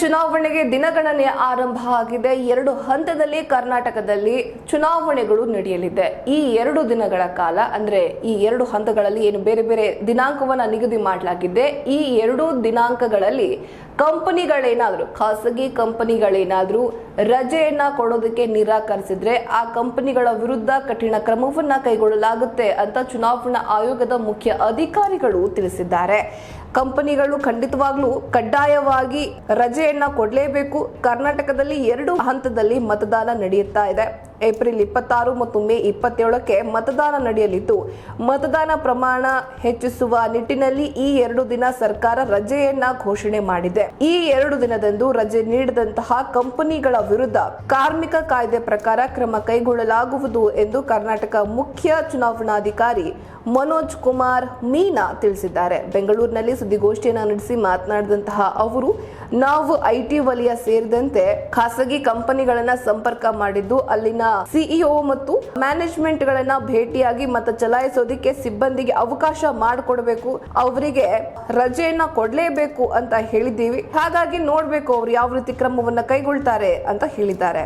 ಚುನಾವಣೆಗೆ ದಿನಗಣನೆ ಆರಂಭ ಆಗಿದೆ. ಎರಡು ಹಂತದಲ್ಲಿ ಕರ್ನಾಟಕದಲ್ಲಿ ಚುನಾವಣೆಗಳು ನಡೆಯಲಿದೆ. ಈ ಎರಡು ದಿನಗಳ ಕಾಲ, ಅಂದ್ರೆ ಈ ಎರಡು ಹಂತಗಳಲ್ಲಿ ಏನು ಬೇರೆ ಬೇರೆ ದಿನಾಂಕವನ್ನ ನಿಗದಿ ಮಾಡಲಾಗಿದೆ. ಈ ಎರಡು ದಿನಾಂಕಗಳಲ್ಲಿ ಕಂಪನಿಗಳೇನಾದರೂ, ಖಾಸಗಿ ಕಂಪನಿಗಳೇನಾದರೂ ರಜೆಯನ್ನ ಕೊಡೋದಕ್ಕೆ ನಿರಾಕರಿಸಿದ್ರೆ ಆ ಕಂಪನಿಗಳ ವಿರುದ್ಧ ಕಠಿಣ ಕ್ರಮವನ್ನ ಕೈಗೊಳ್ಳಲಾಗುತ್ತೆ ಅಂತ ಚುನಾವಣಾ ಆಯೋಗದ ಮುಖ್ಯ ಅಧಿಕಾರಿಗಳು ತಿಳಿಸಿದ್ದಾರೆ. ಕಂಪನಿಗಳು ಖಂಡಿತವಾಗ್ಲೂ ಕಡ್ಡಾಯವಾಗಿ ರಜೆಯನ್ನ ಕೊಡಲೇಬೇಕು. ಕರ್ನಾಟಕದಲ್ಲಿ ಎರಡು ಹಂತದಲ್ಲಿ ಮತದಾನ ನಡೆಯುತ್ತಾ ಇದೆ. ಏಪ್ರಿಲ್ ಇಪ್ಪತ್ತಾರು ಮತ್ತು ಮೇ ಇಪ್ಪತ್ತೇಳಕ್ಕೆ ಮತದಾನ ನಡೆಯಲಿದ್ದು, ಮತದಾನ ಪ್ರಮಾಣ ಹೆಚ್ಚಿಸುವ ನಿಟ್ಟಿನಲ್ಲಿ ಈ ಎರಡು ದಿನ ಸರ್ಕಾರ ರಜೆಯನ್ನ ಘೋಷಣೆ ಮಾಡಿದೆ. ಈ ಎರಡು ದಿನದಂದು ರಜೆ ನೀಡಿದಂತಹ ಕಂಪನಿಗಳ ವಿರುದ್ಧ ಕಾರ್ಮಿಕ ಕಾಯ್ದೆ ಪ್ರಕಾರ ಕ್ರಮ ಕೈಗೊಳ್ಳಲಾಗುವುದು ಎಂದು ಕರ್ನಾಟಕ ಮುಖ್ಯ ಚುನಾವಣಾಧಿಕಾರಿ ಮನೋಜ್ ಕುಮಾರ್ ಮೀನಾ ತಿಳಿಸಿದ್ದಾರೆ. ಬೆಂಗಳೂರಿನಲ್ಲಿ ಸುದ್ದಿಗೋಷ್ಠಿಯನ್ನು ನಡೆಸಿ ಮಾತನಾಡಿದಂತಹ ಅವರು, ನಾವು ಐಟಿ ವಲಯ ಸೇರಿದಂತೆ ಖಾಸಗಿ ಕಂಪನಿಗಳನ್ನ ಸಂಪರ್ಕ ಮಾಡಿದ್ದು, ಅಲ್ಲಿನ ಸಿಇಒ ಮತ್ತು ಮ್ಯಾನೇಜ್ಮೆಂಟ್ ಗಳನ್ನ ಭೇಟಿಯಾಗಿ ಮತ ಚಲಾಯಿಸೋದಿಕ್ಕೆ ಸಿಬ್ಬಂದಿಗೆ ಅವಕಾಶ ಮಾಡಿಕೊಡ್ಬೇಕು, ಅವರಿಗೆ ರಜೆಯನ್ನ ಕೊಡ್ಲೇಬೇಕು ಅಂತ ಹೇಳಿದ್ದೀವಿ. ಹಾಗಾಗಿ ನೋಡ್ಬೇಕು ಅವ್ರು ಯಾವ ರೀತಿ ಕ್ರಮವನ್ನ ಕೈಗೊಳ್ತಾರೆ ಅಂತ ಹೇಳಿದ್ದಾರೆ.